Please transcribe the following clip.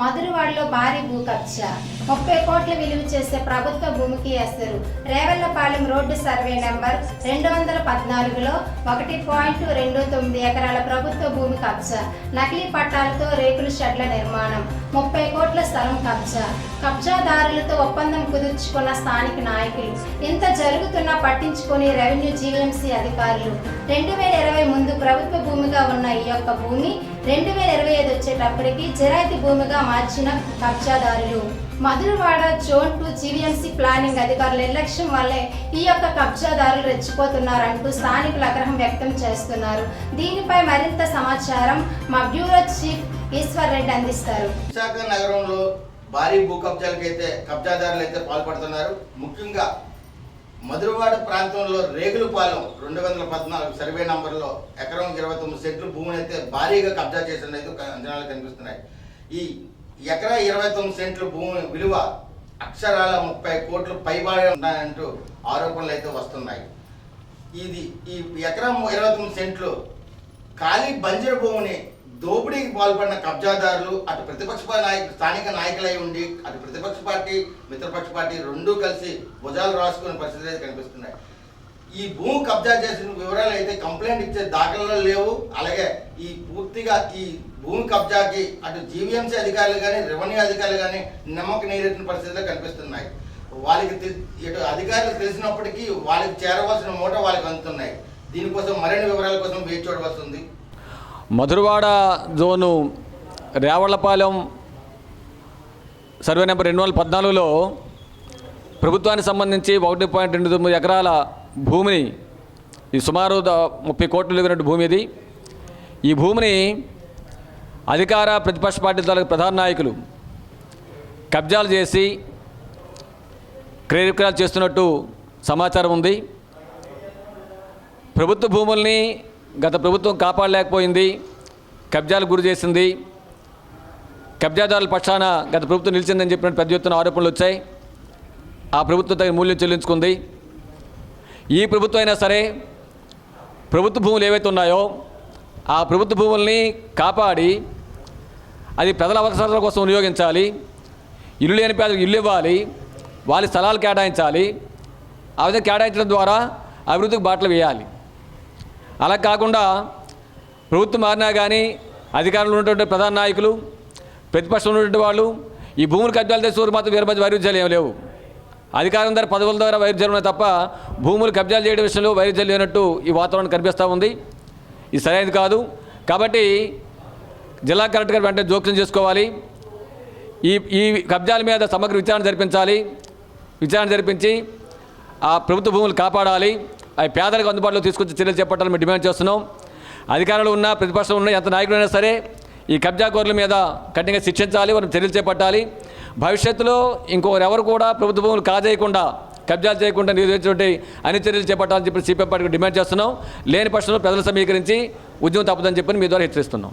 మధురవాడలో భారీ భూ కబ్జా ముప్పై కోట్ల విలువ చేసే ప్రభుత్వ భూమికి ఎసరు. రేవెల్లపాలెం రోడ్డు సర్వే నెంబర్ రెండు వందల పద్నాలుగులో ఒకటి పాయింట్ రెండు తొమ్మిది ఎకరాల ప్రభుత్వ భూమి కబ్జా. నకిలీ పట్టాలతో రేకుల షెడ్ల నిర్మాణం. ముప్పై కోట్ల స్థలం కబ్జా. కబ్జాదారులతో ఒప్పందం కుదుర్చుకున్న స్థానిక నాయకులు. ఇంత జరుగుతున్నా పట్టించుకొని రెవెన్యూ జీవీఎంసీ అధికారులు. రెండు వేల ఇరవై ముందు ప్రభుత్వ భూమిగా ఉన్న ఈ యొక్క భూమి రెండు వేల ఇరవై ఐదు వచ్చేటప్పటికి జరాయితీ భూమిగా మార్చిన కబ్జాదారులు. Madhurawada zone two GVMC planning అధికారుల నిర్లక్ష్యం వల్లే ఈ యొక్క కబ్జాదారులు రెచ్చిపోతున్నారంటూ స్థానికులు ఆగ్రహం వ్యక్తం చేస్తున్నారు. దీనిపై మరింత సమాచారం మా బ్యూరో చీఫ్ ఈశ్వర్ రెడ్డి అందిస్తారు. విశాఖ నగరంలో భారీ భూ కబ్జాలకైతే కబ్జాదారులు అయితే పాల్పడుతున్నారు. ముఖ్యంగా మధురవాడ ప్రాంతంలో రేగులపాలెం రెండు వందల పద్నాలుగు సర్వే నంబర్లో ఎకరం ఇరవై తొమ్మిది సెంట్లు భూమిని అయితే భారీగా కబ్జా చేసినట్టు అంచనాలు కనిపిస్తున్నాయి. ఈ ఎకరా ఇరవై తొమ్మిది సెంట్లు భూమి విలువ అక్షరాల ముప్పై కోట్లు పైబడి ఉన్నాయంటూ ఆరోపణలు అయితే వస్తున్నాయి. ఇది ఈ ఎకరం ఇరవై తొమ్మిది సెంట్లు ఖాళీ బంజరు భూమిని దోపిడీకి పాల్పడిన కబ్జాదారులు అటు ప్రతిపక్ష నాయకు స్థానిక నాయకులై ఉండి అటు ప్రతిపక్ష పార్టీ మిత్రపక్ష పార్టీ రెండూ కలిసి భుజాలు రాసుకునే పరిస్థితులు అయితే కనిపిస్తున్నాయి. ఈ భూమి కబ్జా చేసిన వివరాలు అయితే కంప్లైంట్ ఇచ్చే దాఖలలో లేవు. అలాగే ఈ పూర్తిగా ఈ భూమి కబ్జాకి అటు జీవీఎంసీ అధికారులు కానీ రెవెన్యూ అధికారులు కానీ నమ్మక నీరెట్టిన పరిస్థితులు కనిపిస్తున్నాయి. వాళ్ళకి ఇటు అధికారులు తెలిసినప్పటికీ వాళ్ళకి చేరవలసిన మూట వాళ్ళకి అందుతున్నాయి. దీనికోసం మరిన్ని వివరాల కోసం వేచి చూడవలసి ఉంది. Madhurawada zone Revallapalem survey number రెండు వందల పద్నాలుగులో ప్రభుత్వానికి సంబంధించి ఒకటి పాయింట్ రెండు తొమ్మిది ఎకరాల భూమిని ఈ సుమారు ముప్పై కోట్లు విలువైన భూమి ఇది. ఈ భూమిని అధికార ప్రతిపక్ష పార్టీ తాలూకు ప్రధాన నాయకులు కబ్జాలు చేసి క్రయ చేస్తున్నట్టు సమాచారం ఉంది. ప్రభుత్వ భూముల్ని గత ప్రభుత్వం కాపాడలేకపోయింది కబ్జాలు గురి చేసింది. కబ్జాదారుల పక్షాన గత ప్రభుత్వం నిలిచిందని చెప్పినట్టు పెద్ద ఎత్తున ఆరోపణలు వచ్చాయి. ఆ ప్రభుత్వం తగిన మూల్యం చెల్లించుకుంది. ఈ ప్రభుత్వం అయినా సరే ప్రభుత్వ భూములు ఏవైతే ఉన్నాయో ఆ ప్రభుత్వ భూముల్ని కాపాడి అది ప్రజల అవసరాల కోసం వినియోగించాలి ఇల్లు లేని పేదలకు ఇల్లు ఇవ్వాలి వాళ్ళ స్థలాలు కేటాయించాలి. ఆ విధంగా కేటాయించడం ద్వారా అభివృద్ధికి బాటలు వేయాలి. అలా కాకుండా ప్రభుత్వం మారినా కానీ అధికారంలో ఉన్నటువంటి ప్రధాన నాయకులు ప్రతిపక్షంలో ఉన్నటువంటి వాళ్ళు ఈ భూములు కబ్జాలు చేసే మాత్రం వేరే మధ్య వైరుధ్యాలు ఏం లేవు. అధికారం ద్వారా పదవుల ద్వారా వైరుధ్యాలు ఉన్నాయి తప్ప భూములు కబ్జాలు చేయడం విషయంలో వైరుధ్యాలు లేనట్టు ఈ వాతావరణం కనిపిస్తూ ఉంది. ఇది సరైనది కాదు. కాబట్టి జిల్లా కలెక్టర్ గారు వెంటనే జోక్యం చేసుకోవాలి. ఈ ఈ కబ్జాల మీద సమగ్ర విచారణ జరిపించాలి. విచారణ జరిపించి ఆ ప్రభుత్వ భూములు కాపాడాలి. అవి పేదలకు అందుబాటులో తీసుకొచ్చి చర్యలు చేపట్టాలని మేము డిమాండ్ చేస్తున్నాం. అధికారంలో ఉన్నా ప్రతిపక్షంలో ఉన్నా ఎంత నాయకులైనా సరే ఈ కబ్జాకోరుల మీద కఠినంగా శిక్షించాలి వారిని చర్యలు చేపట్టాలి. భవిష్యత్తులో ఇంకొకరు కూడా ప్రభుత్వ భూములు కాజేయకుండా కబ్జాలు చేయకుండా నిర్వహించినటువంటి అన్ని చర్యలు చేపట్టాలని చెప్పి సిపిఎం పార్టీకి డిమాండ్ చేస్తున్నాం. లేని పక్షంలో ప్రజలు సమీకరించి ఉద్యమం తప్పదని చెప్పి మీ ద్వారా హెచ్చరిస్తున్నాం.